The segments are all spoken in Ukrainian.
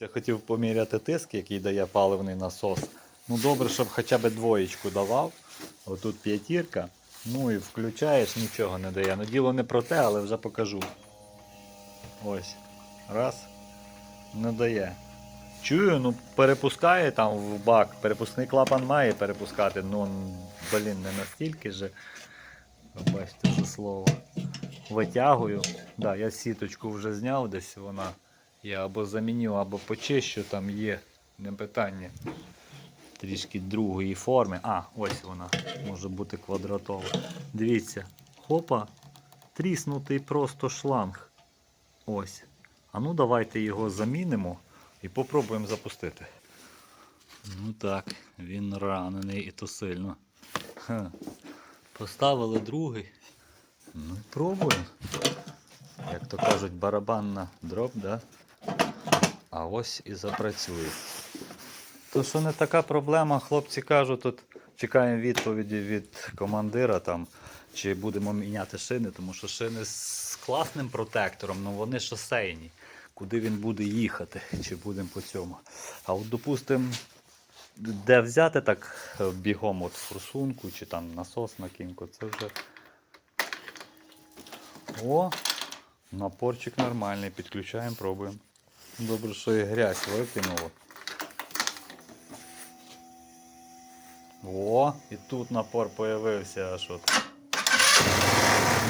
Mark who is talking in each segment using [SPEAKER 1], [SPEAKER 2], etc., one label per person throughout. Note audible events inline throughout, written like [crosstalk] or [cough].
[SPEAKER 1] Я хотів поміряти тиск, який дає паливний насос. Ну добре, щоб хоча б двоєчку давав. Отут п'ятірка. Ну і включаєш, нічого не дає. Ну діло не про те, але вже покажу. Ось. Раз. Не дає. Чую, ну перепускає там в бак. Перепускний клапан має перепускати. Ну, блін, не настільки же. Бачите, за слово. Витягую. Да, я сіточку вже зняв десь вона. Я або заміню, або почищу, там є не питання. Трішки другої форми. А, ось вона. Може бути квадратова. Дивіться. Хопа. Тріснутий просто шланг. Ось. А ну давайте його замінимо і попробуємо запустити. Ну так, він ранений і то сильно. Ха. Поставили другий. Ну пробуємо. Як то кажуть, барабан на дроб, да? А ось і запрацює. То що не така проблема, хлопці кажуть, тут чекаємо відповіді від командира там, чи будемо міняти шини, тому що шини з класним протектором, ну вони шосейні. Куди він буде їхати, [laughs] чи будемо по цьому. А от, допустимо, де взяти так е, бігом от форсунку, чи там насос на кінку, це вже. О, напорчик нормальний, підключаємо, пробуємо. Добре, що і грязь викинуло. О, і тут напор появився аж от.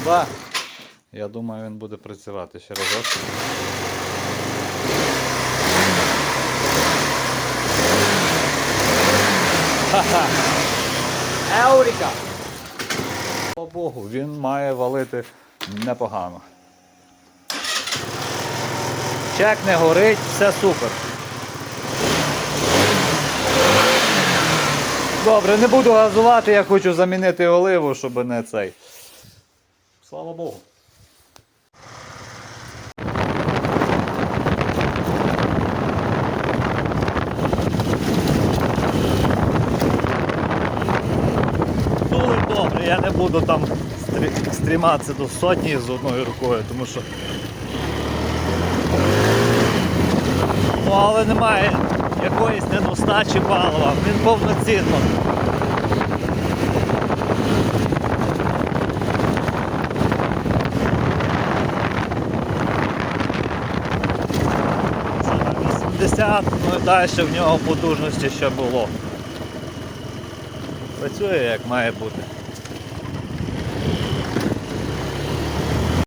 [SPEAKER 1] Да. Я думаю, він буде працювати ще разок. Ха-ха. Еуріка! Слава Богу, він має валити непогано. Чек не горить, все супер. Добре, не буду газувати, я хочу замінити оливу, щоб не цей. Слава Богу. Дули добре, я не буду там стрі- стріматися до сотні з одною рукою, тому що. Але немає якоїсь недостачі палива, він повноцінно. Саме 80, ну і далі в нього потужності ще було. Працює як має бути.